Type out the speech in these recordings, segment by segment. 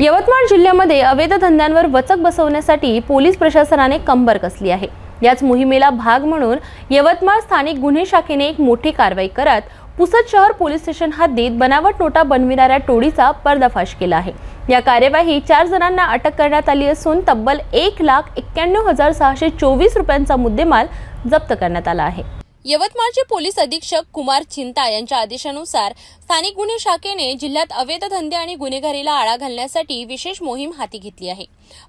यवतमाळ जिल्ह्यामध्ये अवैध धंद्यांवर वचक बसवण्यासाठी पोलीस प्रशासनाने कंबर कसली आहे? याच मोहिमेला भाग म्हणून यवतमाळ स्थानिक गुन्हे शाखेने एक मोठी कारवाई करत पुसद शहर पोलीस स्टेशन हद्दीत बनावट नोटा बनविणाऱ्या टोळीचा पर्दाफाश केला आहे. या कार्यवाही चार जणांना अटक करण्यात आली असून तब्बल एक लाख एक्क्याण्णव हजार सहाशे चोवीस रुपयांचा मुद्देमाल जप्त करण्यात आला आहे. यवतमाळचे पोलीस अधीक्षक कुमार चिंता यांच्या आदेशानुसार स्थानिक गुन्हे शाखेने जिल्ह्यात अवैध धंदे आणि गुन्हेगारीला आळा घालण्यासाठी विशेष मोहीम हाती घेतली आहे.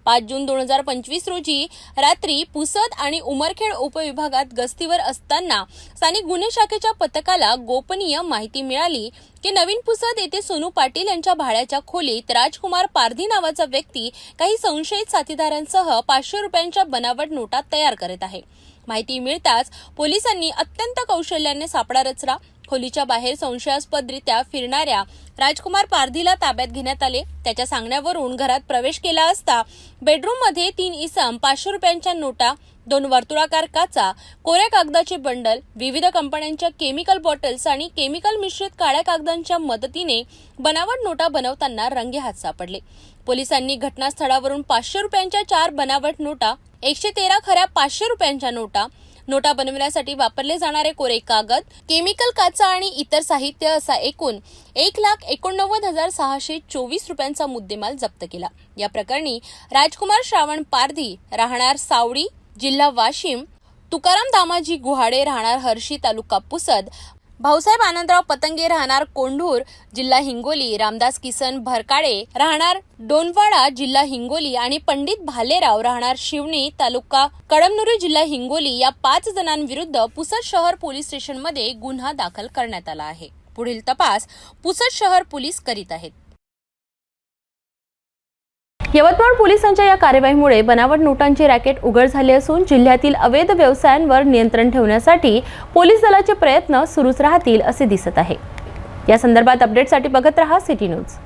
पाच जून दोन हजार पंचवीस रोजी रात्री पुसद आणि उमरखेड उपविभागात गस्तीवर असताना स्थानिक गुन्हे शाखेच्या पथकाला गोपनीय माहिती मिळाली की नवीन पुसद येथे सोनू पाटील यांच्या भाड्याच्या खोलीत राजकुमार पारधी नावाचा व्यक्ती काही संशयित साथीदारांसह पाचशे रुपयांच्या बनावट नोटा तयार करत आहे. माहिती मिळताच पोलिसांनी अत्यंत कौशल्याने सापळा रचला. खोलीच्या बाहेर संशयास्पदरित्या फिरणाऱ्या राजकुमार पारधीला ताब्यात घेण्यात आले. त्याच्या सांगण्यावरून घरात प्रवेश केला असता बेडरूममध्ये तीन इसम पाचशे रुपयांच्या नोटा दोन वर्तुळाकार काचा कोऱ्या कागदाचे बंडल विविध कंपन्यांच्या केमिकल बॉटल्स आणि केमिकल मिश्रित काळ्या कागदांच्या मदतीने बनावट नोटा बनवताना रंगेहात सापडले. पोलिसांनी घटनास्थळावरून पाचशे रुपयांच्या चार बनावट नोटा एकशे तेरा खऱ्या पाचशे रुपयांच्या नोटा नोटा बनवण्यासाठी वापरले जाणारे कोरे कागद केमिकल काचा आणि इतर साहित्य असा एकूण एक लाख एकोणनव्वद हजार सहाशे चोवीस रुपयांचा मुद्देमाल जप्त केला. या प्रकरणी राजकुमार श्रावण पारधी राहणार सावडी जिल्हा वाशिम तुकाराम दामाजी गुहाडे राहणार हर्षी तालुका पुसद भाऊसाहेब आनंदराव पतंगे राहणार कोंढूर जिल्हा हिंगोली रामदास किसन भरकाडे राहणार डोनवाडा जिल्हा हिंगोली आणि पंडित भालेराव राहणार शिवणी तालुका कळमनुरी जिल्हा हिंगोली या पाच जणांविरुद्ध पुसद शहर पोलीस स्टेशनमध्ये गुन्हा दाखल करण्यात आला आहे. पुढील तपास पुसद शहर पोलीस करीत आहेत. यवतमाळ पोलिसांच्या या कार्यवाहीमुळे बनावट नोटांची रॅकेट उघड झाली असून जिल्ह्यातील अवैध व्यवसायांवर नियंत्रण ठेवण्यासाठी पोलीस दलाचे प्रयत्न सुरूच राहतील असे दिसत आहे. या संदर्भात अपडेटसाठी बघत रहा सिटी न्यूज.